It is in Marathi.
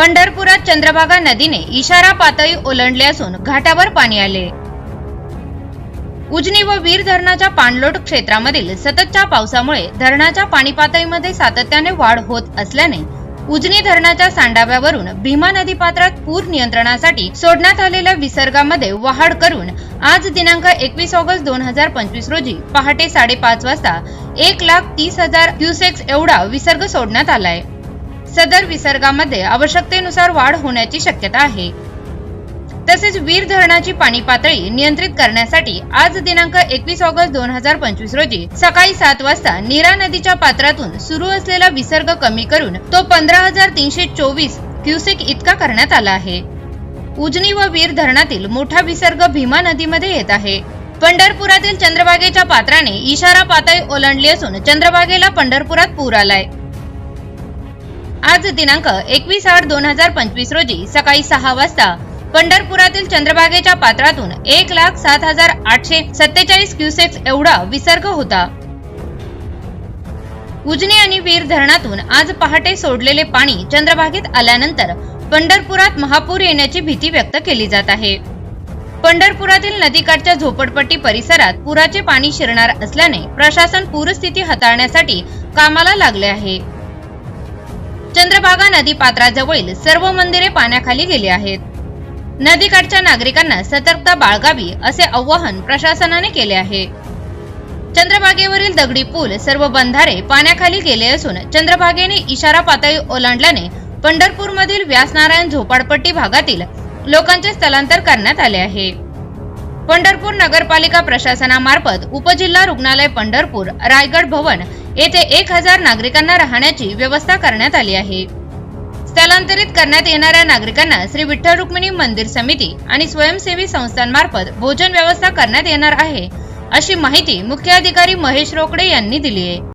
पंढरपुरात चंद्रभागा नदीने इशारा पातळी ओलांडली असून घाटावर पाणी आले. उजनी व वीर धरणाच्या पाणलोट क्षेत्रामधील सततच्या पावसामुळे धरणाच्या पाणी पातळीमध्ये सातत्याने वाढ होत असल्याने उजनी धरणाच्या सांडाव्यावरून भीमा नदी पात्रात पूर नियंत्रणासाठी सोडण्यात आलेल्या विसर्गामध्ये वाढ करून आज दिनांक एकवीस ऑगस्ट दोन हजार पंचवीस रोजी पहाटे साडेपाच वाजता एक लाख तीस हजार क्युसेक्स एवढा विसर्ग सोडण्यात आलाय. सदर विसर्गामध्ये आवश्यकतेनुसार वाढ होण्याची शक्यता आहे. तसेच वीर धरणाची पाणी पातळी नियंत्रित करण्यासाठी आज दिनांक एकवीस ऑगस्ट दोन हजार पंचवीस रोजी सकाळी सात वाजता नीरा नदीच्या पात्रातून सुरू असलेला विसर्ग कमी करून तो पंधरा हजार तीनशे चोवीस क्युसेक इतका करण्यात आला आहे. उजनी व वीर धरणातील मोठा विसर्ग भीमा नदीमध्ये येत आहे. पंढरपुरातील चंद्रभागेच्या पात्राने इशारा पातळी ओलांडली असून चंद्रभागेला पंढरपुरात पूर आलाय. आज दिनांक एकवीस आठ दोन हजार पंचवीस रोजी सकाळी सहा वाजता पंढरपुरातील चंद्रभागेच्या पात्रातून एक लाख सात हजार आठशे सत्तेचाळीस क्युसेक्स एवढा विसर्ग होता. उजने आणि वीर धरणातून आज पहाटे सोडलेले पाणी चंद्रभागेत आल्यानंतर पंढरपुरात महापूर येण्याची भीती व्यक्त केली जात आहे. पंढरपुरातील नदीकाठच्या झोपडपट्टी परिसरात पुराचे पाणी शिरणार असल्याने प्रशासन पूरस्थिती हाताळण्यासाठी कामाला लागले आहे. चंद्रभागा नदी पात्राजवळील सर्व मंदिरे पाण्याखाली गेली आहेत. नदीकाठच्या नागरिकांना सतर्कता बाळगावी असे आवाहन प्रशासनाने केले आहे. चंद्रभागेवरील दगडी पूल सर्व बंधारे पाण्याखाली गेले असून चंद्रभागेने इशारा पातळी ओलांडल्याने पंढरपूरमधील व्यासनारायण झोपाडपट्टी भागातील लोकांचे स्थलांतर करण्यात आले आहे. पंढरपूर नगरपालिका प्रशासनामार्फत उपजिल्हा रुग्णालय पंढरपूर रायगड भवन येथे एक हजार नागरिकांना राहण्याची व्यवस्था करण्यात आली आहे. स्थलांतरित करण्यात येणाऱ्या नागरिकांना श्री विठ्ठल रुक्मिणी मंदिर समिती आणि स्वयंसेवी संस्थांमार्फत भोजन व्यवस्था करण्यात येणार आहे अशी माहिती मुख्य अधिकारी महेश रोकडे यांनी दिली आहे.